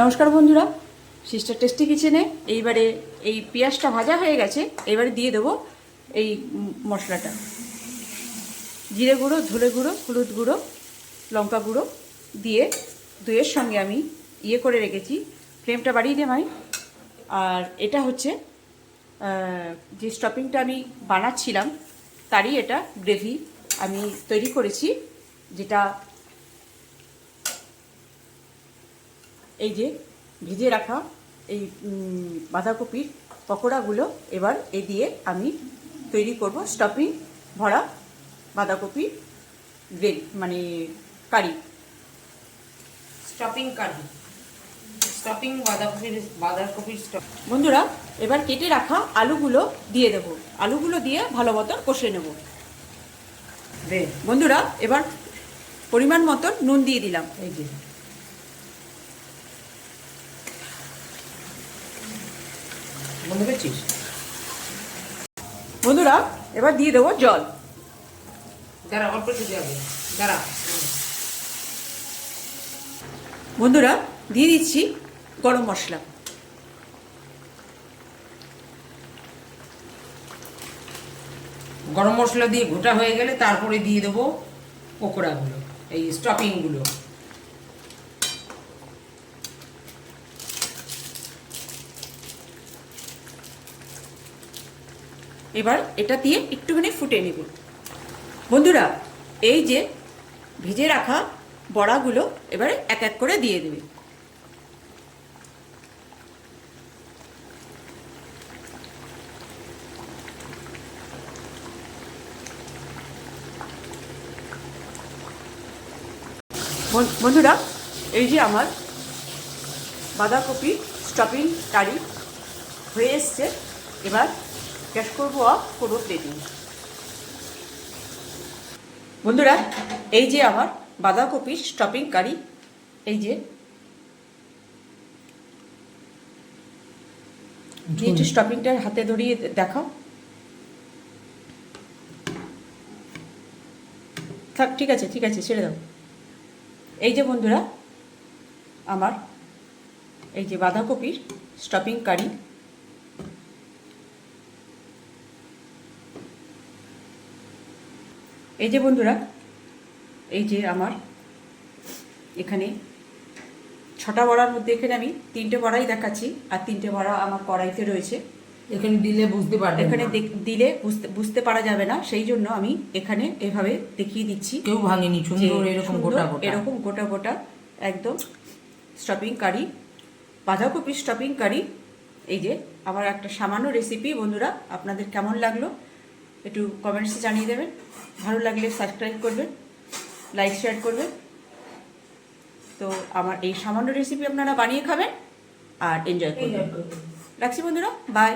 নমস্কার বন্ধুরা sister tasty কিচেনে এইবারে এই পেঁয়াজটা ভাজা হয়ে গেছে, এবারে দিয়ে দেবো এই মশলাটা। জিরে গুঁড়ো ধুলে গুঁড়ো, হলুদ গুঁড়ো, লঙ্কা গুঁড়ো দিয়ে দইয়ের সঙ্গে আমি ইয়ে করে রেখেছি, ফ্লেমটা বাড়িয়ে দিই আমি। আর এটা হচ্ছে যে স্টপিংটা আমি বানাচ্ছিলাম, তারই এটা গ্রেভি আমি তৈরি করেছি, যেটা এই যে ভিজে রাখা এই বাঁধাকপির পকোড়াগুলো এবার এ দিয়ে আমি তৈরি করব স্টপিং ভরা বাঁধাকপি গ্রেভি মানে কারি। স্টপিং কারি। স্টপিং বাঁধাকপির বাঁধাকপির বন্ধুরা এবার কেটে রাখা আলুগুলো দিয়ে দেব। আলুগুলো দিয়ে ভালো মতন কষে নেব। বন্ধুরা এবার পরিমাণ মতন নুন দিয়ে দিলাম। এই যে। বন্ধ পেয়েছিস? বন্ধুরা এবার দিয়ে দেবো জল। দাঁড়া অল্প একটু যাবে দাঁড়া। বন্ধুরা দিয়ে দিচ্ছি গরম মশলা। গরম মশলা দিয়ে গোটা হয়ে গেলে তারপরে দিয়ে দেবো পকোড়াগুলো এই স্টপিংগুলো এবার এটা দিয়ে একটুখানি ফুটে নেব। বন্ধুরা, এই যে ভেজে রাখা বড়াগুলো এবারে এক এক করে দিয়ে দেবে। বন- বন্ধুরা, এই যে আমার বাঁধাকপি স্টপিং কারি হয়ে এসছে। এবার গ্যাস করব অফ কোনো প্লেটিং বন্ধুরা এই যে আমার বাঁধাকপির স্টপিং কারি এই যে। দিয়ে একটু স্টপিংটা হাতে ধরিয়ে দেখাও। থাক ঠিক আছে ঠিক আছে ছেড়ে দাও। এই যে বন্ধুরা আমার এই যে বাঁধাকপির স্টপিং কারি এই যে বন্ধুরা এই যে আমার এখানে ছটা বড়ার মধ্যে এখানে আমি তিনটে বড়াই দেখাচ্ছি আর তিনটে বড়া আমার কড়াইতে রয়েছে। এখানে দিলে বুঝতে পারবে এখানে দিলে বুঝতে বুঝতে পারা যাবে না সেই জন্য আমি এখানে এভাবে দেখিয়ে দিচ্ছি। কেউ ভাঙেনি সুন্দর এরকম গোটা গোটা। এরকম গোটা গোটা একদম স্টপিং কারি বাঁধাকপির স্টপিং কারি এই যে আমার একটা সামান্য রেসিপি বন্ধুরা আপনাদের কেমন লাগল? একটু কমেন্টসে জানিয়ে দেবেন। ভালো লাগলে সাবস্ক্রাইব করবেন লাইক শেয়ার করবেন। তো আমার এই সামান্য রেসিপি আপনারা বানিয়ে খাবেন আর এনজয় করবেন। রাখছি বন্ধুরা বাই